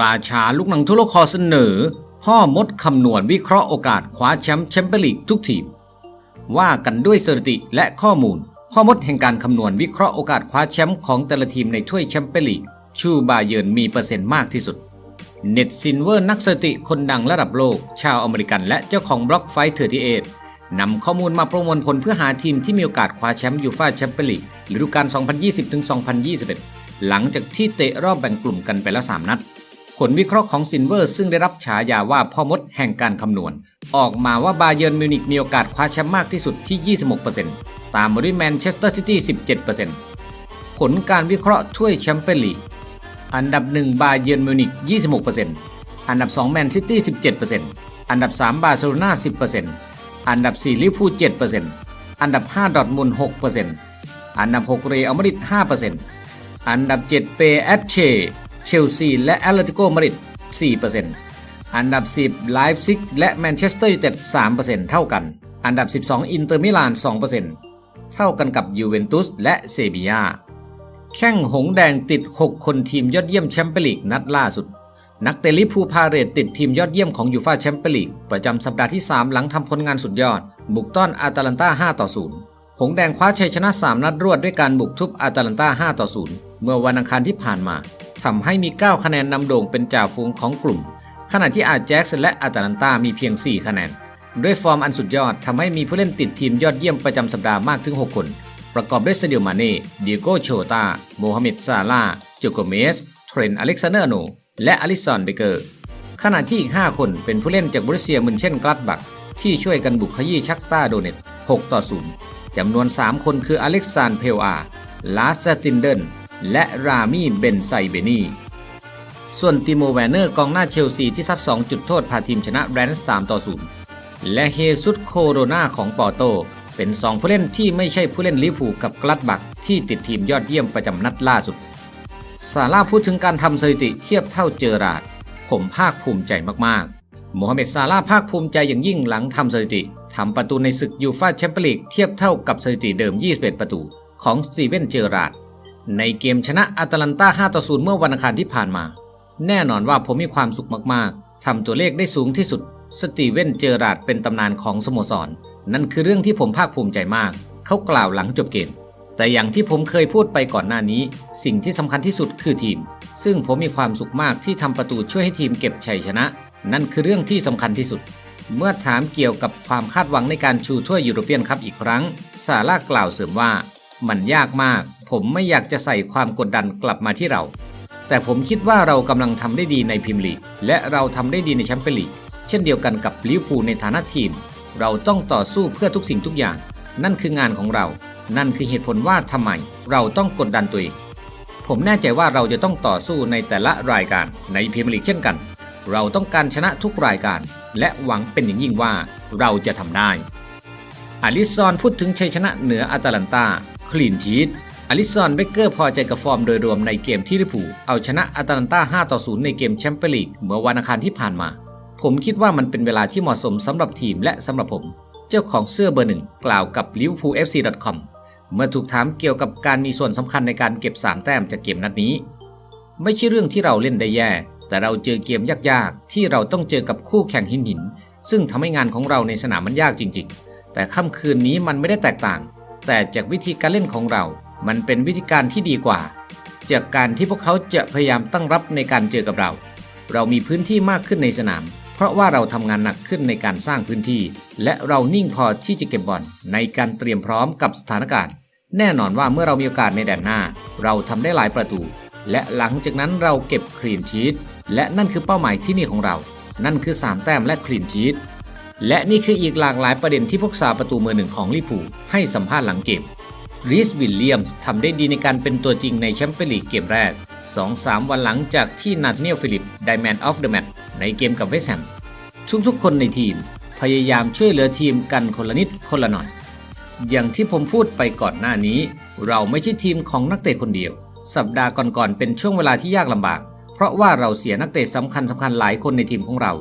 ราชาลูกหนังทุลคอเสนอ พ่อมดคำนวณวิเคราะห์โอกาสคว้าแชมป์แชมเปี้ยนลีกทุกทีม ว่ากันด้วยสถิติและข้อมูล พ่อมดแห่งการคำนวณวิเคราะห์โอกาสคว้าแชมป์ของแต่ละทีมในถ้วยแชมเปี้ยนลีกชูบาเยิร์นมีเปอร์เซ็นต์มากที่สุดเน็ตซินเวอร์นักสถิติคนดังระดับโลก ชาวอเมริกันและเจ้าของบล็อกไฟเทอร์ทีเนำข้อมูลมาประมวลผลเพื่อหาทีมที่มีโอกาสคว้าแชมป์ยูฟ่าแชมเปี้ยนลีกฤดูกาล 2020-2021 หลังจากที่เตะรอบแบ่งกลุ่มกันไปแล้ว 3 นัด ลวิเคราะห์ของซินเวอร์ ซึ่งได้รับฉายาว่าพ่อมดแห่งการคำนวณ ออกมาว่าบาเยิร์นมิวนิกมีโอกาสคว้าแชมป์มากที่สุดที่ 26%ตามมาด้วยแมนเชสเตอร์ซิตี้ 17%ผลการวิเคราะห์ถ้วยแชมเปี้ยนลีกอันดับ 1 บาเยิร์นมิวนิก 26%อันดับ 2 แมนซิตี้ 17%อันดับ 3 บาร์เซโลนา10%อันดับ 4 ลิเวอร์พูล 7%อันดับ 5 ดอทมุน 6%อันดับ 6 เรอัลมาดริด 5%อันดับ 7 เปแอตเช ลซีและแอตเลติโกมาดริด4%อันดับ 10ไลฟ์ซิกและแมนเชสเตอร์ยูไนเต็ด3%เท่ากัน อันดับ 12 อินเตอร์มิลาน 2%เท่ากันกับยูเวนตุสและเซบียาแข้งหงแดงติด 6 คนทีมยอดเยี่ยมแชมเปี้ยนลีกนัดล่าสุด นักเตะลิพูพาเรตติดทีมยอดเยี่ยมของยูฟ่าแชมเปี้ยนลีกประจำสัปดาห์ที่ 3 หลังทำผลงานสุดยอด บุกต้อนอาตาลันตา5ต่อ0หงแดงคว้าชัยชนะ 3 นัดรวดด้วยการบุกทุบอาตาลันตา5ต่อ0เมื่อวันอังคารที่ผ่านมา ทำให้มี 9 คะแนนนำโด่งเป็นจ่าฝูงของกลุ่ม ขณะที่อาแจ็กซ์และอาตาลันตามีเพียง 4 คะแนน ด้วยฟอร์มอันสุดยอดทำให้มีผู้เล่นติดทีมยอดเยี่ยมประจำสัปดาห์มากถึง 6 คน ประกอบด้วยเซาดิโอมาเน่เดียโกโชตาโมฮัมเหม็ดซาลาโจโกเมส เทรนอเล็กซานเดอร์โน และอลิสันเบเกอร์ ขณะที่อีก 5 คนเป็นผู้เล่นจากบริเซียมุนเช่นกลัดบัก ที่ช่วยกันบุกขยี้ชักต้าโดเนต6ต่อ0จำนวน 3 คนคืออเล็กซานเพลอาลาสตินเดน และรามีเบนไซเบนีส่วนติโมแวนเนอร์กองหน้าเชลซีที่ซัด 2 จุดโทษพาทีมชนะแบรนด์สตามต่อ 0 และเฮซุสโคโรนาของปอร์โต เป็น 2 ผู้เล่นที่ไม่ใช่ผู้เล่นลิเวอร์พูกับกลัดบักที่ติดทีมยอดเยี่ยมประจำนัดล่าสุด ซาร่าพูดถึงการทำสถิติเทียบเท่าเจอราร์ดผมภาคภูมิใจมากๆโมฮัมเหม็ดซาร่าภาคภูมิใจอย่างยิ่งหลังทำสถิติทำประตูในศึกยูฟ่าแชมเปี้ยนลีกเทียบเท่ากับสถิติเดิม 21 ประตู ของสตีเวนเจอราร์ด ในเกมชนะอาตาลันตา5ต่อ0เมื่อวันอังคารที่ผ่านมา แน่นอนว่าผมมีความสุขมากๆทำตัวเลขได้สูงที่สุด สตีเวนเจอราร์ดเป็นตำนานของสโมสร นั่นคือเรื่องที่ผมภาคภูมิใจมาก เขากล่าวหลังจบเกม แต่อย่างที่ผมเคยพูดไปก่อนหน้านี้ สิ่งที่สำคัญที่สุดคือทีม ซึ่งผมมีความสุขมากที่ทำประตูช่วยให้ทีมเก็บชัยชนะ นั่นคือเรื่องที่สำคัญที่สุด เมื่อถามเกี่ยวกับความคาดหวังในการชูถ้วยยูโรเปียนคัพอีกครั้งซาร่ากล่าวเสริมว่า มันยากมาก ผมไม่อยากจะใส่ความกดดันกลับมาที่เรา แต่ผมคิดว่าเรากำลังทำได้ดีในพรีเมียร์ลีก และเราทำได้ดีในแชมเปี้ยนลีก เช่นเดียวกันกับลิเวอร์พูลในฐานะทีม เราต้องต่อสู้เพื่อทุกสิ่งทุกอย่าง นั่นคืองานของเรา นั่นคือเหตุผลว่าทำไม เราต้องกดดันตัวเอง ผมแน่ใจว่าเราจะต้องต่อสู้ในแต่ละรายการในพรีเมียร์ลีกเช่นกัน เราต้องการชนะทุกรายการ และหวังเป็นอย่างยิ่งว่าเราจะทำได้อลิซอนพูดถึงชัยชนะเหนืออาตาลันตาคลีนชีต อลิซอนเบเกอร์พอใจกับฟอร์มโดยรวมในเกมที่ลิพูเอาชนะอาตาลันตา5ต่อ0ในเกมแชมเปี้ยนลีกเมื่อวันอังคารที่ผ่านมา ผมคิดว่ามันเป็นเวลาที่เหมาะสมสำหรับทีมและสำหรับผม เจ้าของเสื้อเบอร์หนึ่งกล่าวกับ liverpoolfc.com เมื่อถูกถามเกี่ยวกับการมีส่วนสำคัญในการเก็บ 3 แต้มจากเกมนัดนี้ ไม่ใช่เรื่องที่เราเล่นได้แย่ แต่เราเจอเกมยากๆ ที่เราต้องเจอกับคู่แข่งหินหิน ซึ่งทำให้งานของเราในสนามมันยากจริง ๆ แต่ค่ำคืนนี้มันไม่ได้แตกต่าง แต่จากวิธีการเล่นของเรา มันเป็นวิธีการที่ดีกว่า จากการที่พวกเขาจะพยายามตั้งรับในการเจอกับเรา เรามีพื้นที่มากขึ้นในสนาม เพราะว่าเราทำงานหนักขึ้นในการสร้างพื้นที่ และเรานิ่งพอที่จะเก็บบอลในการเตรียมพร้อมกับสถานการณ์ แน่นอนว่าเมื่อเรามีโอกาสในแดนหน้า เราทำได้หลายประตู และหลังจากนั้นเราเก็บคลีนชีตและนั่นคือเป้าหมายที่นี่ของเรา นั่นคือ 3 แต้มและคลีนชีตและนี่คืออีกหลากหลายประเด็นที่พวกซาประตูมือหนึ่งของลิเวอร์พูให้สัมภาษณ์หลังเกม รีสวิลเลียมส์ทำได้ดีในการเป็นตัวจริงในแชมเปี้ยนลีกเกมแรก 2-3 วันหลังจากที่นาธเนียลฟิลิปได้แมนออฟเดอะแมตช์ในเกมกับเวสแฮมทุกๆ คนในทีมพยายามช่วยเหลือทีมกันคนละนิดคนละหน่อย อย่างที่ผมพูดไปก่อนหน้านี้ เราไม่ใช่ทีมของนักเตะคนเดียว สัปดาห์ก่อนๆเป็นช่วงเวลาที่ยากลำบาก เพราะว่าเราเสียนักเตะสำคัญสำคัญหลายคนในทีมของเรา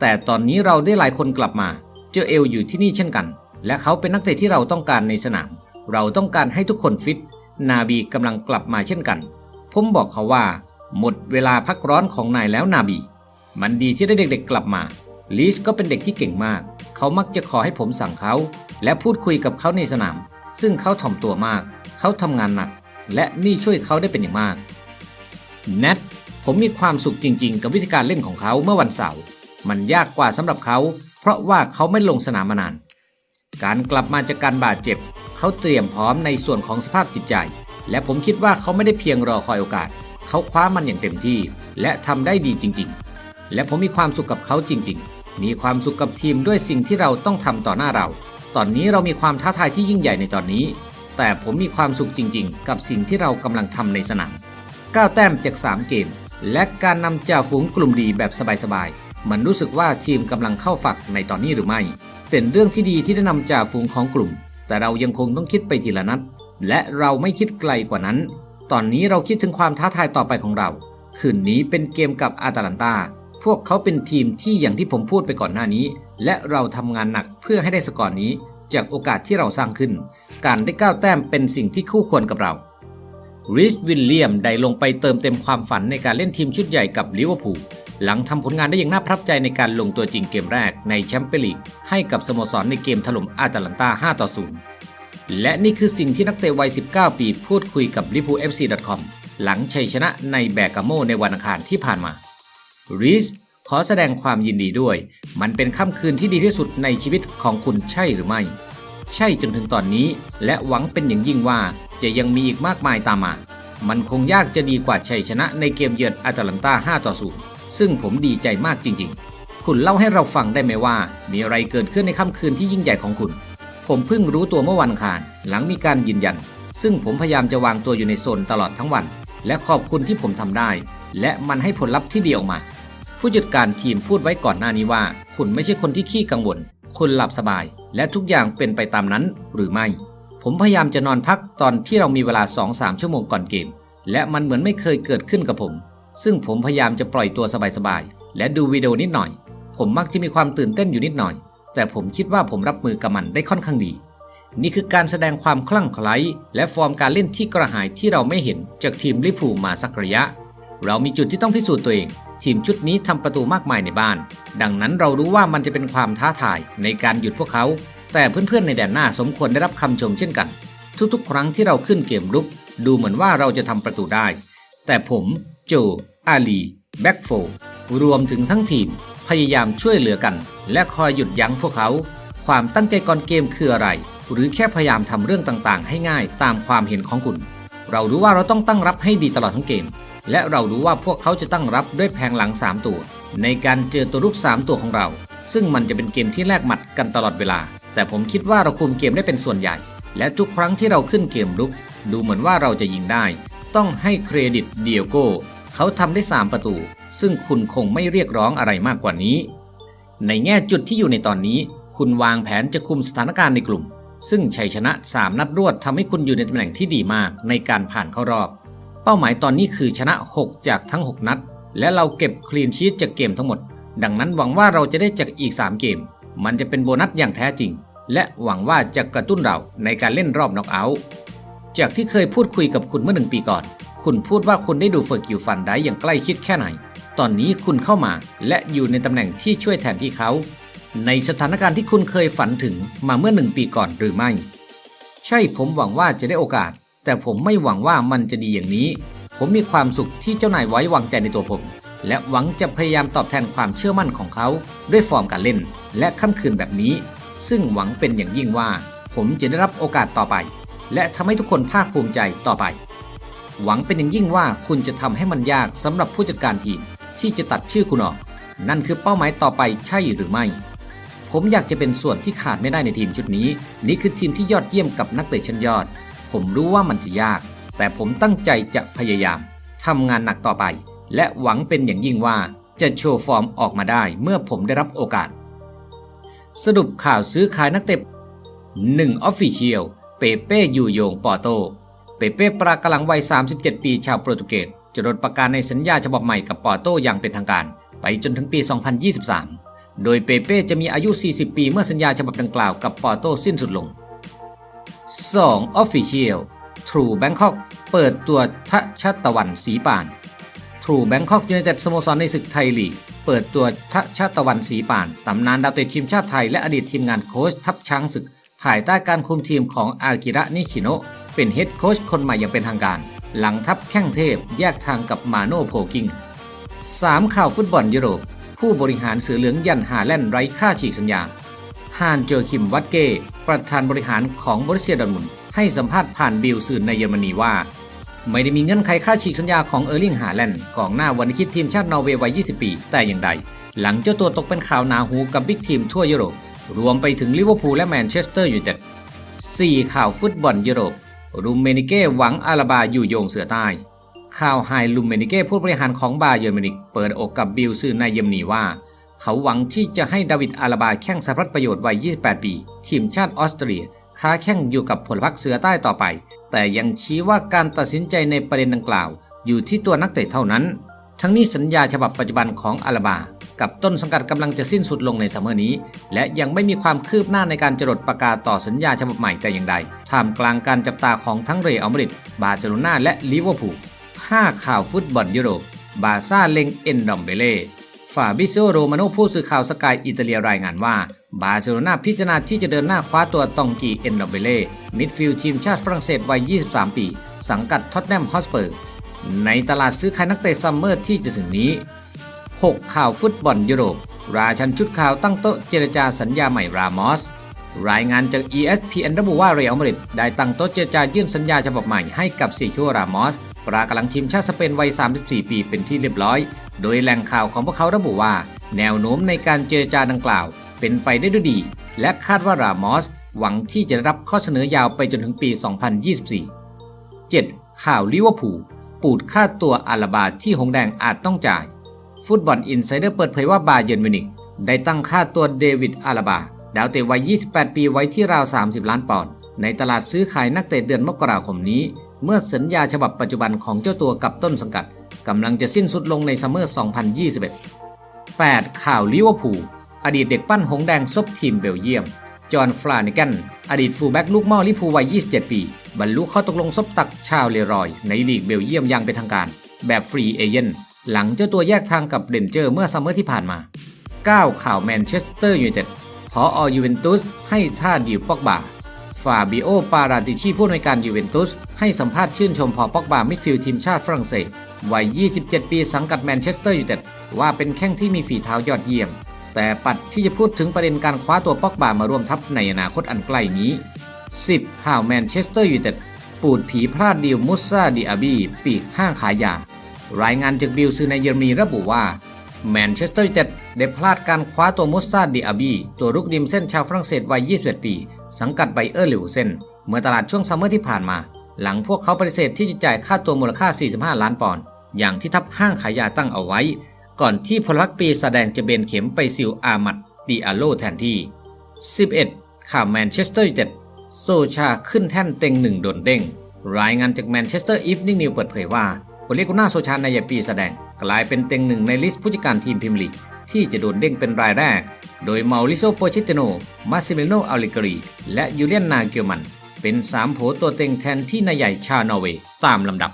แต่ตอนนี้เราได้หลายคนกลับมา เจอเอลอยู่ที่นี่เช่นกัน และเขาเป็นนักเตะที่เราต้องการในสนาม เราต้องการให้ทุกคนฟิต นาบีกำลังกลับมาเช่นกัน ผมบอกเขาว่า หมดเวลาพักร้อนของนายแล้วนาบี มันดีที่ได้เด็กๆกลับมาลิสก็เป็นเด็กที่เก่งมาก เขามักจะขอให้ผมสั่งเขา และพูดคุยกับเขาในสนาม ซึ่งเขาถ่อมตัวมาก เขาทำงานหนัก และนี่ช่วยเขาได้เป็นอย่างมากแนทผมมีความสุขจริง ๆ กับวิธีการเล่นของเขาเมื่อวันเสาร์ มันยากกว่าสำหรับเขา เพราะว่าเขาไม่ลงสนามมานาน การกลับมาจากการบาดเจ็บ เขาเตรียมพร้อมในส่วนของสภาพจิตใจ และผมคิดว่าเขาไม่ได้เพียงรอคอยโอกาส เขาคว้ามันอย่างเต็มที่ และทำได้ดีจริง ๆ และผมมีความสุขกับเขาจริง ๆ มีความสุขกับทีมด้วยสิ่งที่เราต้องทำต่อหน้าเรา ตอนนี้เรามีความท้าทายที่ยิ่งใหญ่ในตอนนี้ แต่ผมมีความสุขจริง ๆ กับสิ่งที่เรากำลังทำในสนาม9แต้มจาก3เกม และการนำจ่าฝูงกลุ่มดีแบบสบายๆ มันรู้สึกว่าทีมกำลังเข้าฝักในตอนนี้หรือไม่ เป็นเรื่องที่ดีที่ได้นำจ่าฝูงของกลุ่ม แต่เรายังคงต้องคิดไปทีละนัด และเราไม่คิดไกลกว่านั้น ตอนนี้เราคิดถึงความท้าทายต่อไปของเรา คืนนี้เป็นเกมกับอาตาลันตา พวกเขาเป็นทีมที่อย่างที่ผมพูดไปก่อนหน้านี้ และเราทำงานหนักเพื่อให้ได้สกอร์นี้ จากโอกาสที่เราสร้างขึ้น การได้ก้าวแต้มเป็นสิ่งที่คู่ควรกับเราริชวิลเลียมได้ลงไปเติมเต็มความฝันในการเล่นทีมชุดใหญ่กับลิเวอร์พูล หลังทำผลงานได้อย่างน่าประทับใจในการลงตัวจริงเกมแรกในแชมเปี้ยนลีกให้กับสโมสรในเกมถล่มอาตาลันตา 5 ต่อ 0 และนี่คือสิ่งที่นักเตะวัย 19 ปีพูดคุยกับ l i v e r p o o l f c com หลังชัยชนะในแบกาโมในวันอังคารที่ผ่านมาริชขอแสดงความยินดีด้วย มันเป็นค่ำคืนที่ดีที่สุดในชีวิตของคุณใช่หรือไม่ ใช่จนถึงตอนนี้ และหวังเป็นอย่างยิ่งว่าจะยังมีอีกมากมายตามมา มันคงยากจะดีกว่าชัยชนะในเกมเยือนอาตาลันตา 5 ต่อ 0 ซึ่งผมดีใจมากจริงๆ คุณเล่าให้เราฟังได้ไหมว่า มีอะไรเกิดขึ้นในค่ำคืนที่ยิ่งใหญ่ของคุณ ผมเพิ่งรู้ตัวเมื่อวันคารหลังมีการยืนยัน ซึ่งผมพยายามจะวางตัวอยู่ในโซนตลอดทั้งวัน และขอบคุณที่ผมทำได้ และมันให้ผลลัพธ์ที่ดีออกมา ผู้จัดการทีมพูดไว้ก่อนหน้านี้ว่า คุณไม่ใช่คนที่ขี้กังวลคุณหลับสบาย และทุกอย่างเป็นไปตามนั้นหรือไม่ ผมพยายามจะนอนพักตอนที่เรามีเวลา 2-3 ชั่วโมงก่อนเกม และมันเหมือนไม่เคยเกิดขึ้นกับผม ซึ่งผมพยายามจะปล่อยตัวสบายๆ และดูวิดีโอนิดหน่อย ผมมักจะมีความตื่นเต้นอยู่นิดหน่อย แต่ผมคิดว่าผมรับมือกับมันได้ค่อนข้างดี นี่คือการแสดงความคลั่งไคล้และฟอร์มการเล่นที่กระหายที่เราไม่เห็นจากทีมลิพูมาสักระยะ เรามีจุดที่ต้องพิสูจน์ตัวเอง ทีมชุดนี้ทำประตูมากมายในบ้าน ดังนั้นเรารู้ว่ามันจะเป็นความท้าทายในการหยุดพวกเขา แต่เพื่อนๆในแดนหน้าสมควรได้รับคำชมเช่นกัน ทุกๆ ครั้งที่เราขึ้นเกมรุก ดูเหมือนว่าเราจะทำประตูได้ แต่ผม โจ อาลี แบ็กโฟ รวมถึงทั้งทีม พยายามช่วยเหลือกัน และคอยหยุดยั้งพวกเขา ความตั้งใจก่อนเกมคืออะไร หรือแค่พยายามทำเรื่องต่างๆ ให้ง่ายตามความเห็นของคุณ เรารู้ว่าเราต้องตั้งรับให้ดีตลอดทั้งเกม และเรารู้ว่าพวกเขาจะตั้งรับด้วยแผงหลัง 3 ตัว ในการเจอตัวรุก3 ตัวของเรา ซึ่งมันจะเป็นเกมที่แลกหมัดกันตลอดเวลา แต่ผมคิดว่าเราคุมเกมได้เป็นส่วนใหญ่ และทุกครั้งที่เราขึ้นเกมรุก ดูเหมือนว่าเราจะยิงได้ ต้องให้เครดิตเดียโก้ เขาทำได้ 3 ประตู ซึ่งคุณคงไม่เรียกร้องอะไรมากกว่านี้ ในแง่จุดที่อยู่ในตอนนี้ คุณวางแผนจะคุมสถานการณ์ในกลุ่ม ซึ่งชัยชนะ 3 นัดรวดทำให้คุณอยู่ในตำแหน่งที่ดีมากในการผ่านเข้ารอบ เป้าหมายตอนนี้คือชนะ 6 จากทั้ง 6 นัด และเราเก็บคลีนชีตจากเกมทั้งหมด ดังนั้นหวังว่าเราจะได้จากอีก 3 เกม มันจะเป็นโบนัสอย่างแท้จริง และหวังว่าจะกระตุ้นเราในการเล่นรอบน็อกเอาท์จากที่เคยพูดคุยกับคุณเมื่อหนึ่งปีก่อน คุณพูดว่าคุณได้ดูเฟอร์กิวฟันได้อย่างใกล้ชิดแค่ไหน ตอนนี้คุณเข้ามาและอยู่ในตำแหน่งที่ช่วยแทนที่เขา ในสถานการณ์ที่คุณเคยฝันถึงมาเมื่อหนึ่งปีก่อนหรือไม่ ใช่ผมหวังว่าจะได้โอกาส แต่ผมไม่หวังว่ามันจะดีอย่างนี้ ผมมีความสุขที่เจ้านายไว้วางใจในตัวผม และหวังจะพยายามตอบแทนความเชื่อมั่นของเขา ด้วยฟอร์มการเล่น และค่ำคืนแบบนี้ ซึ่งหวังเป็นอย่างยิ่งว่า ผมจะได้รับโอกาสต่อไป และทำให้ทุกคนภาคภูมิใจต่อไป หวังเป็นอย่างยิ่งว่าคุณจะทำให้มันยากสำหรับผู้จัดการทีมที่จะตัดชื่อคุณออก นั่นคือเป้าหมายต่อไปใช่หรือไม่ ผมอยากจะเป็นส่วนที่ขาดไม่ได้ในทีมชุดนี้ นี่คือทีมที่ยอดเยี่ยมกับนักเตะชั้นยอด ผมรู้ว่ามันจะยาก แต่ผมตั้งใจจะพยายามทำงานหนักต่อไป และหวังเป็นอย่างยิ่งว่าจะโชว์ฟอร์มออกมาได้เมื่อผมได้รับโอกาส สรุปข่าวซื้อขายนักเตะ1 Official เปเป้ยูโยงปอโต ปเป้ปรากำลังวัย 37 ปีชาวโปรตุเกสจะลดประกาศในสัญญาฉบับใหม่กับปอโตอย่างเป็นทางการ ไปจนถึงปี 2023 โดยเปเป้จะมีอายุ 40 ปีเมื่อสัญญาฉบับดังกล่าวกับปอโตสิ้นสุดลง 2. Official True Bangkok เปิดตัวทะชัตะวันสีปานทรูแบงคอกยูไนเต็ดสโมสรในศึกไทยลีกเปิดตัวทะชาตะวันสีป่านตำนานดาวเตะทีมชาติไทยและอดีตทีมงานโค้ชทัพช้างศึก ภายใต้การคุมทีมของอากิระนิชิโนะ เป็นเฮดโค้ชคนใหม่อย่างเป็นทางการ หลังทัพแข้งเทพแยกทางกับมาโนโพกิง3ข่าวฟุตบอลยุโรป ผู้บริหารเสือเหลืองยันหาแลนไร้ค่าฉีกสัญญาฮานโจอคิมวัตเก้ ประธานบริหารของบริเซียดอร์ทมุนให้สัมภาษณ์ผ่านบิลสื่อในเยอรมนีว่า ไม่ได้มีเงื่อนไขค่าฉีกสัญญาของเออร์ลิงฮาแลนด์กองหน้าวันคิดทีมชาตินอร์เวย์วัย 20 ปี แต่อย่างใด หลังเจ้าตัวตกเป็นข่าวหนาหูกับบิ๊กทีมทั่วยุโรป รวมไปถึงลิเวอร์พูลและแมนเชสเตอร์ยูไนเต็ด4ข่าวฟุตบอลยุโรป รูเมนิเก้หวังอาราบาอยู่โยงเสือใต้ ข่าวไฮลูเมนิเก้ผู้บริหารของบาเยอร์มินิกเปิดอกกับบิลซื่อนเยอรมนีว่า เขาหวังที่จะให้ดาวิดอาราบาแข่งสาพัดประโยชน์วัย 28 ปี ทีมชาติออสเตรีย ค้าแข่งอยู่กับผลพรรคเสือใต้ต่อไป แต่ยังชี้ว่าการตัดสินใจในประเด็นดังกล่าว อยู่ที่ตัวนักเตะเท่านั้น ทั้งนี้สัญญาฉบับปัจจุบันของอาราบา กับต้นสังกัดกำลังจะสิ้นสุดลงในซัมเมอร์นี้ และยังไม่มีความคืบหน้าในการจรดประกาศต่อสัญญาฉบับใหม่แต่อย่างใดท่ามกลางการจับตาของทั้งเรอัลมาดริดบาร์เซโลนาและลิเวอร์พูล5ข่าวฟุตบอลยุโรป บาซ่าเล็งเอ็นดอมเบเล่ฟาบิโซโรมาโนผู้สื่อข่าวสกายอิตาเลียรายงานว่า บาร์เซโลนาพิจารณาที่จะเดินหน้าคว้าตัวตองกีเอ็นดอมเบเล่มิดฟิลด์ทีมชาติฝรั่งเศสวัย 23 ปี สังกัดท็อตแนมฮอสเปอร์ในตลาดซื้อขายนักเตะซัมเมอร์ที่จะถึงนี้ 6 ข่าวฟุตบอลยุโรป ราชันชุดข่าวตั้งโต๊ะเจรจาสัญญาใหม่รามอส รายงานจาก ESPN ระบุว่าเรอัลมาดริดได้ตั้งโต๊ะเจรจายื่นสัญญาฉบับใหม่ให้กับซีคิโอรามอสปรากำลังทีมชาติสเปนวัย 34 ปีเป็นที่เรียบร้อย โดยแหล่งข่าวของพวกเขาระบุว่า แนวโน้มในการเจรจาดังกล่าว เป็นไปได้ด้วยดี และคาดว่ารามอสหวังที่จะรับข้อเสนอยาวไปจนถึงปี 2024 7. ข่าวลิเวอร์พูลปูดค่าตัวอาลาบาที่หงแดงอาจต้องจ่าย ฟุตบอลอินไซเดอร์เปิดเผยว่าบาเยิร์นมิวนิกได้ตั้งค่าตัวเดวิดอาลาบา ดาวเตะวัย 28 ปีไว้ที่ราว 30 ล้านปอนด์ในตลาดซื้อขายนักเตะเดือนมกราคมนี้ เมื่อสัญญาฉบับปัจจุบันของเจ้าตัวกับต้นสังกัดกำลังจะสิ้นสุดลงในซัมเมอร์ 2021 8. ข่าวลิเวอร์พูลอดีตเด็กปั้นหงแดงซบทีมเบลเยียม จอห์นฟลานิกัน อดีตฟูลแบ็กลูกม่อลิเวอร์พูวัย 27 ปี บรรลุข้อตกลงซบตักชาวเลรอย ในลีกเบลเยียมอย่างเป็นทางการ แบบฟรีเอเจนต์ หลังเจ้าตัวแยกทางกับเดนเจอร์เมื่อซัมเมอร์ที่ผ่านมา 9 ข่าวแมนเชสเตอร์ยูไนเต็ดพออยูเวนตุสให้ท่าดิวปอกบาฟาบิโอ ปาราติชีผู้อำนวยการยูเวนตุส ให้สัมภาษณ์ชื่นชมพอปอกบามิดฟิลด์ทีมชาติฝรั่งเศส วัย 27 ปีสังกัดแมนเชสเตอร์ยูไนเต็ดว่าเป็นแข้งที่มีฝีเท้ายอดเยี่ยม แต่ปัดที่จะพูดถึงประเด็นการคว้าตัวปอกบามาร่วมทัพในอนาคตอันใกล้นี้ 10 ข่าวแมนเชสเตอร์ยูไนเต็ดปูดผีพลาดดีลมุสซาดิอาบีปีกห้างขายยา รายงานจากบิลซือในเยอรมนีระบุว่าแมนเชสเตอร์ยูไนเต็ดได้พลาดการคว้าตัวมุสซาดิอาบี ตัวรุกริมเส้นชาวฝรั่งเศสวัย 21 ปี สังกัดไบเออร์ลิวเซนเมื่อตลาดช่วงซัมเมอร์ที่ผ่านมา หลังพวกเขาปฏิเสธที่จะจ่ายค่าตัวมูลค่า 45 ล้านปอนด์อย่างที่ทัพห้างขายยาตั้งเอาไว้ ก่อนที่พลพรรคปีแสดงจะเบนเข็มไปซิลอามัดดิอาโลแทนที่ 11 ข่าวแมนเชสเตอร์ยูไนเต็ดโซชาขึ้นแท่นเต็งหนึ่งโดนเด้งรายงานจากแมนเชสเตอร์อีฟนิ่งนิวเปิดเผยว่า โอเลกุน่าโซชาในยปีแสดง กลายเป็นเต็งหนึ่งในลิสต์ผู้จัดการทีมพรีเมียร์ลีกที่จะโดนเด้งเป็นรายแรก โดยเมาริโซโปชิตโน มาซิมิโนอัลลิกรี และยูเลียนนาเกียวมัน เป็นสามโผตัวเต็งแทนที่นายใหญ่ชาวนอร์เวย์ตามลำดับ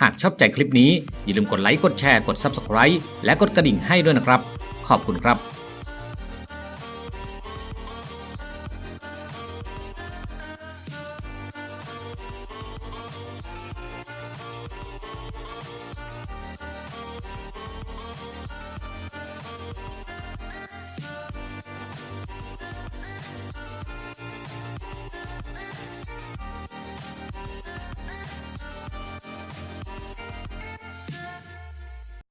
หากชอบใจคลิปนี้ อย่าลืมกดไลค์ กดแชร์ กด Subscribe และกดกระดิ่งให้ด้วยนะครับ ขอบคุณครับ